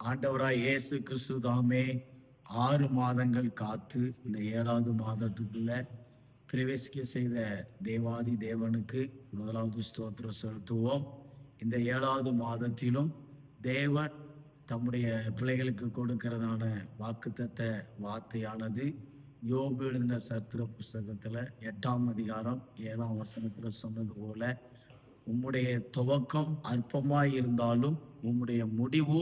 ஆண்டவராய் இயேசு கிறிஸ்து தாமே ஆறு மாதங்கள் காத்து இந்த ஏழாவது மாதத்துக்குள்ள பிரவேசிக்க செய்த தேவாதி தேவனுக்கு முதலாவது ஸ்தோத்திரம் செலுத்துவோம். இந்த ஏழாவது மாதத்திலும் தேவன் தம்முடைய பிள்ளைகளுக்கு கொடுக்கிறதான வாக்குத்தத்த வார்த்தையானது யோபு எழுதின சத்திர புஸ்தகத்துல எட்டாம் அதிகாரம் ஏழாம் வசனத்துல சொன்னது போல உம்முடைய துவக்கம் அற்பமாய் இருந்தாலும் உம்முடைய முடிவு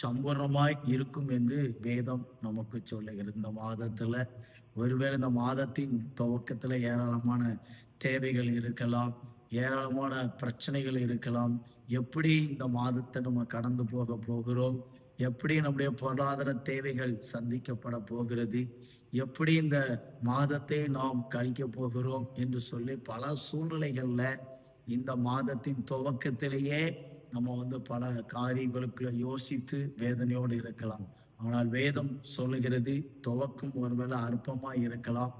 சம்பூர்ணமாய் இருக்கும் என்று வேதம் நமக்கு சொல்லுகிறது. இந்த மாதத்துல ஒருவேளை இந்த மாதத்தின் துவக்கத்துல ஏராளமான தேவைகள் இருக்கலாம் ஏராளமான பிரச்சனைகள் இருக்கலாம். எப்படி இந்த மாதத்தை நம்ம கடந்து போக போகிறோம்? எப்படி நம்முடைய பொருளாதார தேவைகள் சந்திக்கப்பட போகிறது? எப்படி இந்த மாதத்தை நாம் கழிக்க போகிறோம் என்று சொல்லி பல சூழ்நிலைகள்ல இந்த மாதத்தின் துவக்கத்திலேயே நம்ம வந்து பல காரியங்களுக்குள்ள யோசித்து வேதனையோடு இருக்கலாம். ஆனால் வேதம் சொல்லுகிறது துவக்கம் ஒருவேளை அற்பமாய் இருக்கலாம்.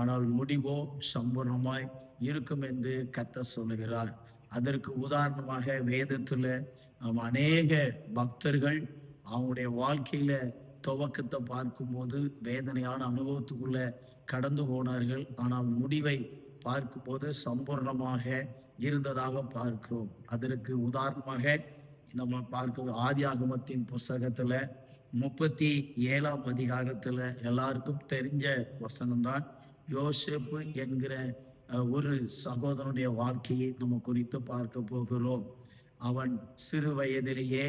ஆனால் முடிவோ சம்பூர்ணமாய் இருக்கும் என்று கத்த சொல்லுகிறார். அதற்கு உதாரணமாக வேதத்துல அநேக பக்தர்கள் அவங்களுடைய வாழ்க்கையில துவக்கத்தை பார்க்கும்போது வேதனையான அனுபவத்துக்குள்ள கடந்து போனார்கள். ஆனால் முடிவை பார்க்கும்போது சம்பூர்ணமாக இருந்ததாக பார்க்கிறோம் அதற்கு உதாரணமாக நம்ம பார்க்க ஆதி ஆகமத்தின் புஸ்தகத்துல முப்பத்தி ஏழாம் அதிகாரத்துல எல்லாருக்கும் தெரிஞ்ச வசனம்தான். யோசிப்பு என்கிற ஒரு சகோதரனுடைய வாழ்க்கையை நம்ம குறித்து பார்க்க போகிறோம். அவன் சிறு வயதிலேயே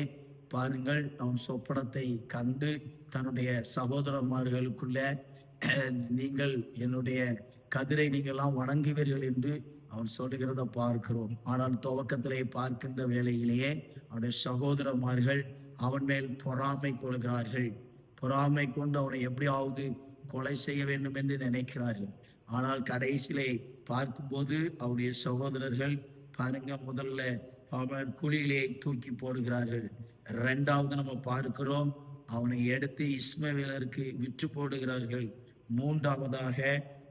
பாருங்கள் அவன் சொப்பனத்தை கண்டு தன்னுடைய சகோதரமார்களுக்குள்ள நீங்கள் என்னுடைய கதிரை நீங்கள்லாம் வணங்குவீர்கள் என்று அவன் சொல்லுகிறத பார்க்கிறோம். ஆனால் துவக்கத்திலே பார்க்கின்ற வேளையிலேயே அவனுடைய சகோதரமார்கள் அவன் மேல் பொறாமை கொள்கிறார்கள். பொறாமை கொண்டு அவனை எப்படியாவது கொலை செய்ய வேண்டும் என்று நினைக்கிறார்கள். ஆனால் கடைசியிலே பார்க்கும்போது அவருடைய சகோதரர்கள் பாருங்க முதல்ல அவன் குழியிலே தூக்கி போடுகிறார்கள். ரெண்டாவது நம்ம பார்க்கிறோம் அவனை எடுத்து இஸ்மவேலருக்கு விற்று போடுகிறார்கள். மூன்றாவதாக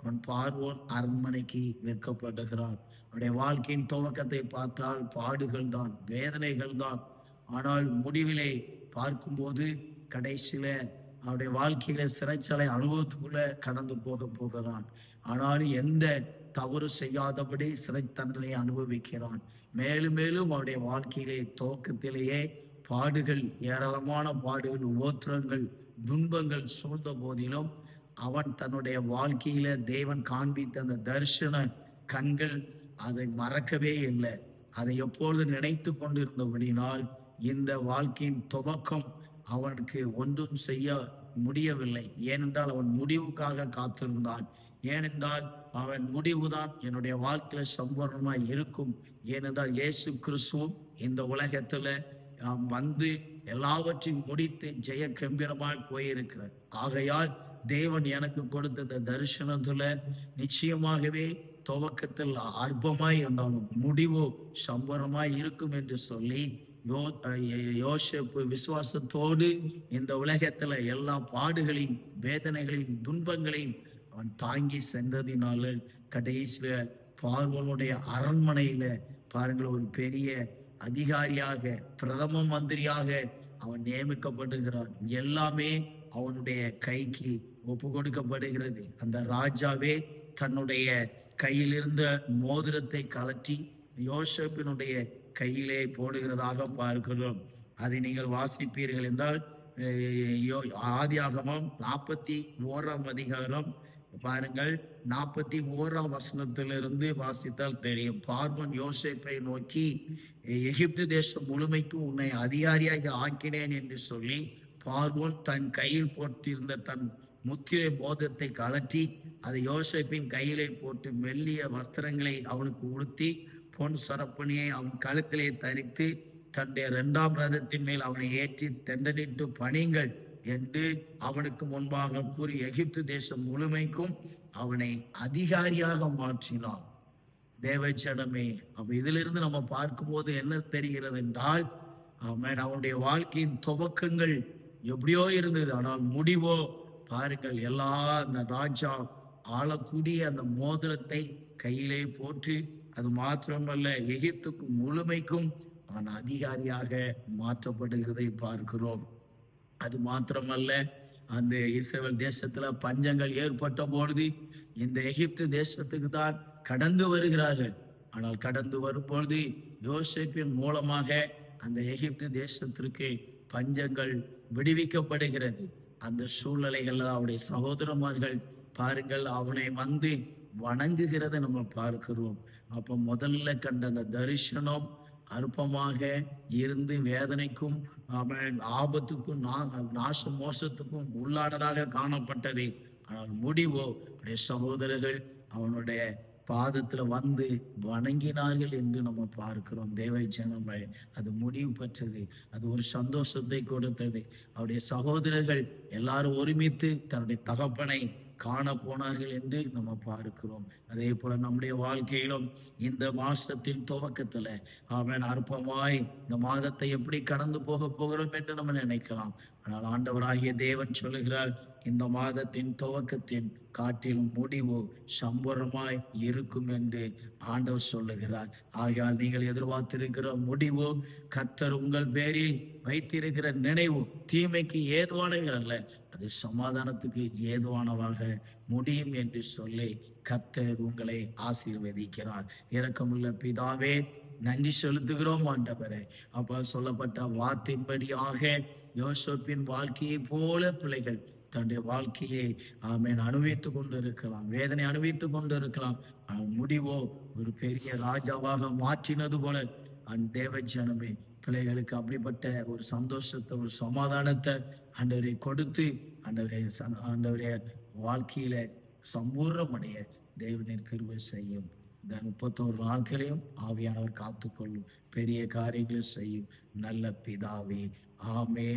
அவன் பார்வோன் அரண்மனைக்கு விற்கப்படுகிறான் அவனுடைய வாழ்க்கையின் துவக்கத்தை பார்த்தால் பாடுகள் தான் வேதனைகள் தான் ஆனால் முடிவிலே பார்க்கும்போது கடைசியில அவனுடைய வாழ்க்கையில சிறைச்சாலை அனுபவத்துக்குள்ள கடந்து போக போகிறான். ஆனால் எந்த தவறு செய்யாதபடி சிறை தண்டனை அனுபவிக்கிறான். மேலும் மேலும் அவருடைய வாழ்க்கையிலே துவக்கத்திலேயே பாடுகள் ஏராளமான பாடுகள் உபோத்திரங்கள் துன்பங்கள் சூழ்ந்த போதிலும் அவன் தன்னுடைய வாழ்க்கையில தேவன் காண்பித்த அந்த தரிசன கண்கள் அதை மறக்கவே இல்லை. அதை எப்பொழுது நினைத்து கொண்டிருந்தபடினால் இந்த வாழ்க்கையின் துவக்கம் அவனுக்கு ஒன்றும் செய்ய முடியவில்லை. ஏனென்றால் அவன் முடிவுக்காக காத்திருந்தான். ஏனென்றால் அவன் முடிவுதான் என்னுடைய வாழ்க்கையில சம்பூர்ணமாய் இருக்கும். ஏனென்றால் இயேசு கிறிஸ்துவும் இந்த உலகத்துல வந்து எல்லாவற்றையும் முடித்து ஜெய கம்பீரமாய் போயிருக்கிறார். ஆகையால் தேவன் எனக்கு கொடுத்த இந்த தரிசனத்துல நிச்சயமாகவே துவக்கத்தில் அற்பமாய் இருந்தாலும் முடிவு சம்பரமாய் இருக்கும் என்று சொல்லி யோ அஹ் விசுவாசத்தோடு இந்த உலகத்துல எல்லா பாடுகளையும் வேதனைகளையும் துன்பங்களையும் அவன் தாங்கி சென்றதினால கடைசியில பார்வனுடைய அரண்மனையில பாருங்கள் ஒரு பெரிய அதிகாரியாக பிரதம மந்திரியாக அவன் நியமிக்கப்படுகிறான். எல்லாமே அவனுடைய கைக்கு ஒப்பு கொடுக்கப்படுகிறது அந்த ராஜாவே தன்னுடைய கையிலிருந்த மோதிரத்தை கலற்றி யோசப்பினுடைய கையிலே போடுகிறதாக பார்க்கிறோம். அதை நீங்கள் வாசிப்பீர்கள் என்றால் யோ- ஆதியாகமம் நாற்பத்தி ஓராம் அதிகாரம். பாருங்கள் நாற்பத்தி ஓராம் வசனத்திலிருந்து வாசித்தால் தெரியும். பார்வன் யோசிப்பை நோக்கி எகிப்து தேசம் முழுமைக்கும் உன்னை அதிகாரியாக ஆக்கினேன் என்று சொல்லி பார்வோன் தன் கையில் போட்டிருந்த தன் முத்திரை போதத்தை கலற்றி அதை யோசிப்பின் கையிலே போட்டு மெல்லிய வஸ்திரங்களை அவனுக்கு உடுத்தி பொன் சரப்பணியை அவன் கழுத்திலே தரித்து தன்னுடைய இரண்டாம் ரதத்தின் மேல் அவனை ஏற்றி தெண்டனிட்டு பணிங்கள் என்று அவனுக்கு முன்பாக கூறி எகிப்து தேசம் முழுமைக்கும் அவனை அதிகாரியாக மாற்றினான். தேவச்சடமே அப்ப இதிலிருந்து நம்ம பார்க்கும்போது என்ன தெரிகிறது என்றால் அவன் அவனுடைய வாழ்க்கையின் துவக்கங்கள் எப்படியோ இருந்தது ஆனால் முடிவோ பாருங்கள் எல்லா அந்த ராஜா ஆளக்கூடிய அந்த மோதிரத்தை கையிலே போட்டு அது மாத்திரமல்ல எகிப்துக்கும் முழுமைக்கும் அவன் அதிகாரியாக மாற்றப்படுகிறதை பார்க்கிறோம். அது மாத்திரமல்ல அந்த இஸ்ரேல் தேசத்துல பஞ்சங்கள் ஏற்பட்ட பொழுது இந்த எகிப்து தேசத்துக்கு தான் கடந்து வருகிறார்கள். ஆனால் கடந்து வரும்பொழுது யோசிப்பின் மூலமாக அந்த எகிப்து தேசத்திற்கு பஞ்சங்கள் விடுவிக்கப்படுகிறது. அந்த சூழ்நிலைகள்ல அவருடைய சகோதரமார்கள் பாருங்கள் அவனை வந்து வணங்குகிறதை நம்ம பார்க்கிறோம். அப்ப முதல்ல கண்ட அந்த தரிசனம் அற்பமாக இருந்து வேதனைக்கும் அவன் ஆபத்துக்கும் நாச மோசத்துக்கும் உள்ளானதாக காணப்பட்டது. ஆனால் முடிவோ அவருடைய சகோதரர்கள் அவனுடைய பாதத்துல வந்து வணங்கினார்கள் என்று நம்ம பார்க்கிறோம். தேவை ஜனமே அது முடிவு பெற்றது. அது ஒரு சந்தோஷத்தை கொடுத்தது. அவருடைய சகோதரர்கள் எல்லாரும் ஒருமித்து தன்னுடைய தகப்பனை காண போனார்கள் என்று நம்ம பார்க்கிறோம். அதே போல நம்முடைய வாழ்க்கையிலும் இந்த மாசத்தின் துவக்கத்துல அவன் அற்பமாய் இந்த மாதத்தை எப்படி கடந்து போக போகிறோம் என்று நம்ம நினைக்கலாம். ஆனால் ஆண்டவராகிய தேவன் சொல்லுகிறார் இந்த மாதத்தின் துவக்கத்தின் காட்டிலும் முடிவு சம்பரமாய் இருக்கும் என்று ஆண்டவர் சொல்லுகிறார். ஆகையால் நீங்கள் எதிர்பார்த்திருக்கிற முடிவு கத்தர் உங்கள் பேரில் வைத்திருக்கிற நினைவு தீமைக்கு ஏதுவானது அல்ல அது சமாதானத்துக்கு ஏதுவானவாக முடியும் என்று சொல்லி கத்தர் உங்களை ஆசீர்வதிக்கிறார். இரக்கமுள்ள பிதாவே நன்றி செலுத்துகிறோம் ஆண்டவரே. அப்ப சொல்லப்பட்ட வார்த்தையின்படியாக யோசப்பின் வாழ்க்கையை போல பிள்ளைகள் தன்னுடைய வாழ்க்கையை ஆமேன் அனுபவித்து கொண்டு இருக்கலாம் வேதனை அனுபவித்துக் கொண்டு இருக்கலாம் முடிவோ ஒரு பெரிய ராஜாவாக மாற்றினது போல அந் தேவ ஜனமே பிள்ளைகளுக்கு அப்படிப்பட்ட ஒரு சந்தோஷத்தை ஒரு சமாதானத்தை அண்டவரை கொடுத்து ஆண்டவரை ஆண்டவரைய வாழ்க்கையில சம்பூர்ணமடைய தேவனின் கிருவை செய்யும். இந்த முப்பத்தோரு நாட்களையும் ஆவியானவர் காத்துக்கொள்ளும். பெரிய காரியங்களை செய்யும். நல்ல பிதாவே ஆமே